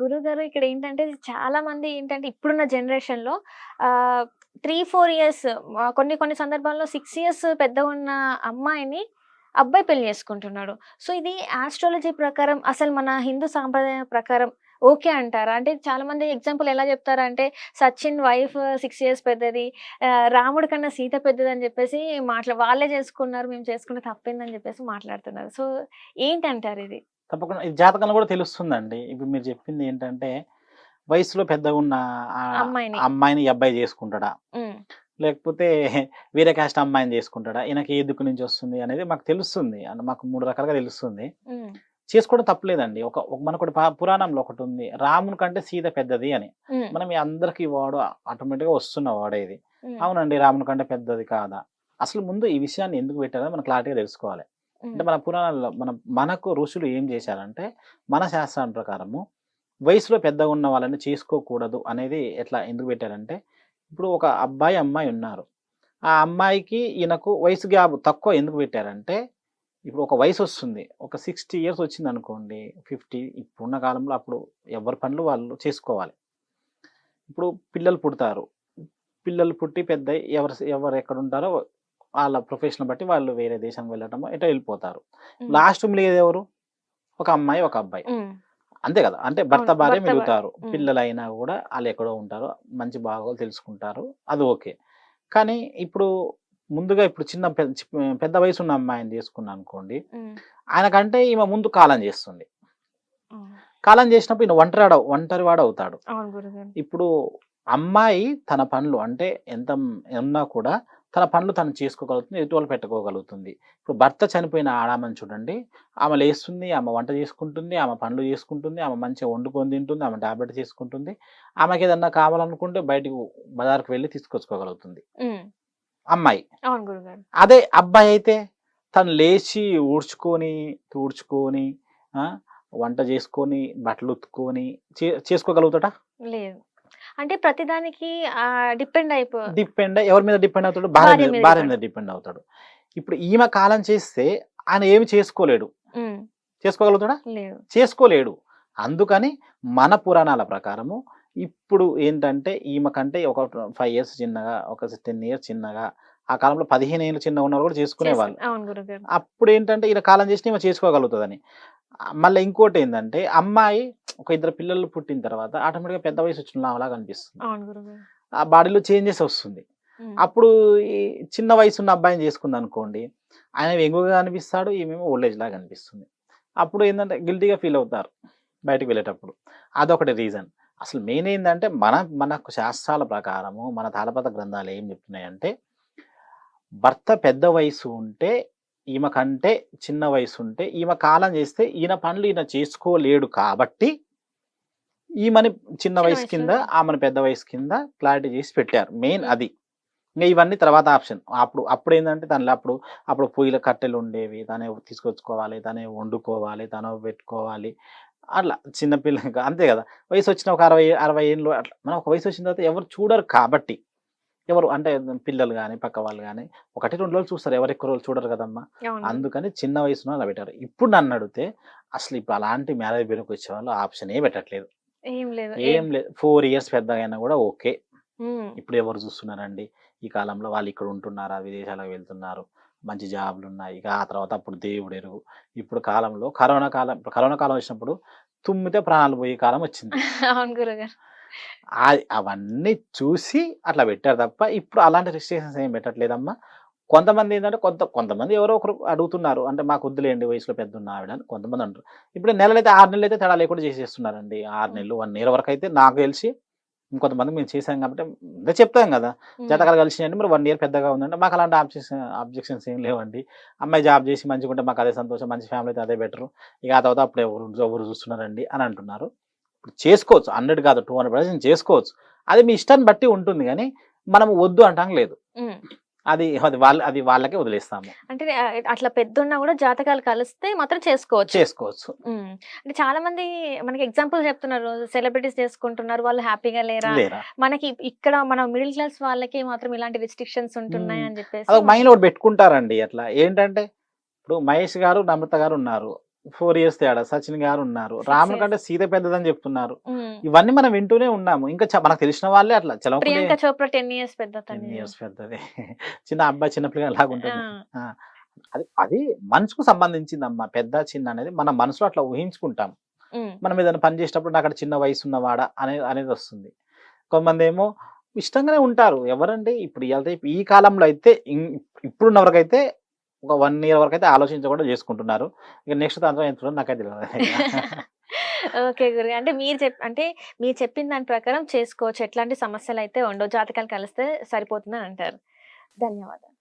గురువు గారు ఇక్కడ ఏంటంటే చాలా మంది ఏంటంటే ఇప్పుడున్న జనరేషన్లో త్రీ ఫోర్ ఇయర్స్ కొన్ని కొన్ని సందర్భాల్లో సిక్స్ ఇయర్స్ పెద్ద ఉన్న అమ్మాయిని అబ్బాయి పెళ్ళి చేసుకుంటున్నాడు. సో ఇది ఆస్ట్రాలజీ ప్రకారం అసలు మన హిందూ సాంప్రదాయం ప్రకారం ఓకే అంటారా? అంటే చాలా మంది ఎగ్జాంపుల్ ఎలా చెప్తారంటే సచిన్ వైఫ్ సిక్స్ ఇయర్స్ పెద్దది రాముడి కన్నా సీత పెద్దది అని చెప్పేసి మాట్లా వాళ్ళే చేసుకున్నారు మేము చేసుకుంటే తప్పిందని చెప్పేసి మాట్లాడుతున్నారు. సో ఏంటంటారు ఇది? తప్పకుండా. ఇది జాతకంలో కూడా తెలుస్తుందండి. ఇప్పుడు మీరు చెప్పింది ఏంటంటే వయసులో పెద్దగా ఉన్న అమ్మాయిని. అబ్బాయి చేసుకుంటాడా? లేకపోతే వేరే కాస్ట్ అమ్మాయిని చేసుకుంటాడా? ఈయనకి ఏ దిక్కు నుంచి వస్తుంది అనేది మాకు తెలుస్తుంది. అంటే మాకు మూడు రకాలుగా తెలుస్తుంది. చేసుకోవడం తప్పలేదండి. ఒక మనకు పురాణంలో ఒకటి ఉంది. రాముని కంటే సీత పెద్దది అని. మనం ఈ అందరికి వాడు ఆటోమేటిక్గా వస్తున్న వాడే ఇది. ఉమ్, అవునండి రాముని కంటే పెద్దది కాదా? అసలు ముందు ఈ విషయాన్ని ఎందుకు పెట్టారో మనం క్లారిటీగా తెలుసుకోవాలి. అంటే మన పురాణాల్లో మన మనకు ఋషులు ఏం చేశారంటే మన శాస్త్రం ప్రకారము వయసులో పెద్దగా ఉన్న వాళ్ళని చేసుకోకూడదు అనేది ఎట్లా ఎందుకు పెట్టారంటే ఇప్పుడు ఒక అబ్బాయి అమ్మాయి ఉన్నారు. ఆ అమ్మాయికి ఈయనకు వయసు గ్యాప్ తక్కువ ఎందుకు పెట్టారంటే ఇప్పుడు ఒక వయసు వస్తుంది. ఒక సిక్స్టీ ఇయర్స్ వచ్చింది అనుకోండి ఫిఫ్టీ ఇప్పుడున్న కాలంలో అప్పుడు ఎవరి పనులు వాళ్ళు చేసుకోవాలి. ఇప్పుడు పిల్లలు పుడతారు. పిల్లలు పుట్టి పెద్ద ఎవరు ఎవరు ఎక్కడ ఉంటారో వాళ్ళ ప్రొఫెషన్ బట్టి వాళ్ళు వేరే దేశానికి వెళ్ళటం ఎటో వెళ్ళిపోతారు. లాస్ట్ మిగిలేది ఎవరు? ఒక అమ్మాయి ఒక అబ్బాయి. అంతే కదా. అంటే భర్త భార్య భర్త భార్య. మిగులుతారు. ఉమ్. పిల్లలు అయినా కూడా వాళ్ళు ఎక్కడో ఉంటారు. మంచి బాగోలు తెలుసుకుంటారు. అది ఓకే. కానీ ఇప్పుడు ముందుగా ఇప్పుడు చిన్న పెద్ద వయసు ఉన్న అమ్మాయిని చేసుకున్నా అనుకోండి ఆయనకంటే ఈమె ముందు కాలం చేస్తుంది. కాలం చేసినప్పుడు ఈయన ఒంటరి ఒంటరి వాడు అవుతాడు ఇప్పుడు అమ్మాయి తన పనులు అంటే ఎంత ఉన్నా కూడా తన పనులు తను చేసుకోగలుగుతుంది ఎదుటి పెట్టుకోగలుగుతుంది. ఇప్పుడు భర్త చనిపోయిన ఆడామని చూడండి. ఆమె లేస్తుంది ఆమె వంట చేసుకుంటుంది ఆమె పనులు చేసుకుంటుంది ఆమె మంచిగా వండుకొని తింటుంది ఆమె టాబ్లెట్ చేసుకుంటుంది ఆమెకి ఏదన్నా కావాలనుకుంటే బయటికి బజార్కి వెళ్ళి తీసుకొచ్చుకోగలుగుతుంది. అమ్మాయి. అదే అబ్బాయి అయితే తను లేచి ఊడ్చుకొని తూడ్చుకొని వంట చేసుకొని బట్టలు ఉతుక్కొని చే- చేసుకోగలుగుతాడా? లేదు. అంటే ప్రతిదానికి డిపెండ్ అయిపో డిపెండ్ ఎవరి మీద డిపెండ్ అవుతాడు? భార్య భార్య మీద భార్య. మీద డిపెండ్ అవుతాడు. ఇప్పుడు ఈమె కాలం చేస్తే ఆయన ఏమి చేసుకోలేడు. చేసుకోగలుగుతాడా? లేదు చేసుకోలేడు. అందుకని మన పురాణాల ప్రకారము ఇప్పుడు ఏంటంటే ఈమె కంటే ఒక ఫైవ్ ఇయర్స్ చిన్నగా ఒక టెన్ ఇయర్స్ చిన్నగా ఆ కాలంలో పదిహేను ఏళ్ళు చిన్నగా ఉన్నారు కూడా చేసుకునేవాళ్ళు. అప్పుడు ఏంటంటే ఈయన కాలం చేసి ఈమె చేసుకోగలుగుతుందని. మళ్ళీ ఇంకోటి ఏంటంటే అమ్మాయి ఒక ఇద్దరు పిల్లలు పుట్టిన తర్వాత ఆటోమేటిక్గా పెద్ద వయసు వచ్చిన అలాగా అనిపిస్తుంది. ఆ బాడీలో చేంజెస్ వస్తుంది. అప్పుడు ఈ చిన్న వయసు ఉన్న అబ్బాయిని చేసుకుంది అనుకోండి ఆయన వెంగుగా అనిపిస్తాడు ఈమెమో ఓల్డ్ ఏజ్ లాగా అనిపిస్తుంది. అప్పుడు ఏంటంటే గిల్టీగా ఫీల్ అవుతారు బయటకు వెళ్ళేటప్పుడు. అదొకటి రీజన్. అసలు మెయిన్ ఏంటంటే మన మనకు శాస్త్రాల ప్రకారము మన తాళపత గ్రంథాలు ఏం చెప్తున్నాయంటే భర్త పెద్ద వయసు ఉంటే ఈమె కంటే చిన్న వయసు ఉంటే ఈమె కాలం చేస్తే ఈయన పనులు ఈయన చేసుకోలేడు కాబట్టి ఈమెని చిన్న వయసు కింద ఆమెను పెద్ద వయసు కింద క్లారిటీ చేసి పెట్టారు. మెయిన్ అది. ఇంకా ఇవన్నీ తర్వాత ఆప్షన్. అప్పుడు అప్పుడు ఏంటంటే తనలో అప్పుడు అప్పుడు పొయ్యిల కట్టెలు ఉండేవి. తనే తీసుకొచ్చుకోవాలి తనే వండుకోవాలి తను పెట్టుకోవాలి. అట్లా చిన్నపిల్లగా అంతే కదా. వయసు వచ్చిన ఒక అరవై అరవై ఏళ్ళు అట్లా. మనం ఒక వయసు వచ్చిన తర్వాత ఎవరు చూడరు కాబట్టి. ఎవరు అంటే పిల్లలు కానీ పక్క వాళ్ళు కానీ ఒకటి రెండు రోజులు చూస్తారు. ఎవరు ఎక్కువ రోజులు చూడరు కదమ్మా. అందుకని చిన్న వయసులో అలా పెట్టారు. ఇప్పుడు నన్ను అడిగితే అసలు ఇప్పుడు అలాంటి మ్యారేజ్ బ్యూరోకి వచ్చే వాళ్ళు ఆప్షన్ ఏ పెట్టట్లేదు. ఏం లేదు. ఏం లేదు. ఫోర్ ఇయర్స్ పెద్దగా అయినా కూడా ఓకే. ఇప్పుడు ఎవరు చూస్తున్నారండి? ఈ కాలంలో వాళ్ళు ఇక్కడ ఉంటున్నారా? విదేశాలకు వెళ్తున్నారు. మంచి జాబ్లు ఉన్నాయి. ఇక ఆ తర్వాత అప్పుడు దేవుడు ఎరుగు. ఇప్పుడు కాలంలో కరోనా కాలం కరోనా కాలం వచ్చినప్పుడు తుమ్మితే ప్రాణాలు పోయే కాలం వచ్చింది. అవును గురుగారు. అవన్నీ చూసి అట్లా పెట్టారు తప్ప ఇప్పుడు అలాంటి రిస్ట్రిక్షన్స్ ఏం పెట్టట్లేదమ్మా. కొంతమంది ఏంటంటే కొంత కొంతమంది ఎవరో ఒకరు అడుగుతున్నారు. అంటే మాకు వద్దులేండి వయసులో పెద్ద ఉన్న ఆవిడ అని కొంతమంది అంటారు. ఇప్పుడు నెలలు అయితే ఆరు నెలలు అయితే తేడా లేకుండా చేసేస్తున్నారండి. ఆరు నెలలు వన్ ఇయర్ వరకు అయితే నాకు తెలిసి ఇంకొంతమంది మేము చేసాం కాబట్టి అదే చెప్తాం కదా. జాతకాలు కలిసినాయండి మరి వన్ ఇయర్ పెద్దగా ఉందంటే మాకు అలాంటి ఆబ్జెక్షన్ ఆబ్జెక్షన్స్ ఏం లేవండి. అమ్మాయి జాబ్ చేసి మంచిగా ఉంటే మాకు అదే సంతోషం మంచి ఫ్యామిలీ అయితే అదే బెటర్. ఇక ఆ తర్వాత అప్పుడు ఎవరు ఎవరు చూస్తున్నారండి అని అంటున్నారు. చేసుకోవచ్చు. హండ్రెడ్ కాదు టూ హండ్రెడ్ పర్సెంట్ చేసుకోవచ్చు. అది మీ ఇష్టాన్ని బట్టి ఉంటుంది కానీ మనం వద్దు అంటాం లేదు. అది అది వాళ్ళ అది వాళ్ళకే వదిలేస్తాము. అంటే అట్లా పెద్ద ఉన్నా కూడా జాతకాలు కలిస్తే మాత్రం చేసుకోవచ్చు. చేసుకోవచ్చు. అంటే చాలా మంది మనకి ఎగ్జాంపుల్ చెప్తున్నారు. సెలబ్రిటీస్ చేసుకుంటున్నారు వాళ్ళు హ్యాపీగా లేరా? మనకి ఇక్కడ మన మిడిల్ క్లాస్ వాళ్ళకి మాత్రం ఇలాంటి రెస్ట్రిక్షన్స్ ఉంటున్నాయి. అని చెప్పేసి మైండ్ ఒకటి పెట్టుకుంటారండి అట్లా. ఏంటంటే ఇప్పుడు మహేష్ గారు నమ్రత గారు ఉన్నారు. ఫోర్ ఇయర్స్ తేడా. సచిన్ గారు ఉన్నారు. రాముల. కంటే సీత పెద్దదని చెప్తున్నారు. ఇవన్నీ మనం వింటూనే ఉన్నాము. ఇంకా మనకు తెలిసిన వాళ్ళే అట్లా. ప్రియాంక చోప్రా టెన్ ఇయర్స్ పెద్ద తను. ఇయర్స్ పెద్దది. చిన్న అబ్బాయి చిన్న పిల్లగా లాగా ఉంటుంది అది అది మనసుకు సంబంధించింది అమ్మా పెద్ద చిన్న అనేది మన మనసులో అట్లా ఊహించుకుంటాం. మనం ఏదైనా పని చేసేటప్పుడు నాకు అక్కడ చిన్న వయసు ఉన్నవాడా అనే అనేది వస్తుంది. కొంతమంది ఏమో ఇష్టంగానే ఉంటారు. ఎవరండి ఇప్పుడు ఈ కాలంలో అయితే ఇం- ఇప్పుడున్న వరకైతే ఒక వన్ ఇయర్ వరకు అయితే ఆలోచించకుండా చేసుకుంటున్నారు. ఇక నెక్స్ట్ దాంట్లో ఎంత నాకైతే తెలియదు ఓకే గురి అంటే మీరు చెప్ అంటే మీరు చెప్పిన దాని ప్రకారం చేసుకోవచ్చు. ఎట్లాంటి సమస్యలు అయితే ఉండవు. జాతకాలు కలిస్తే సరిపోతుందని అంటారు. ధన్యవాదాలు.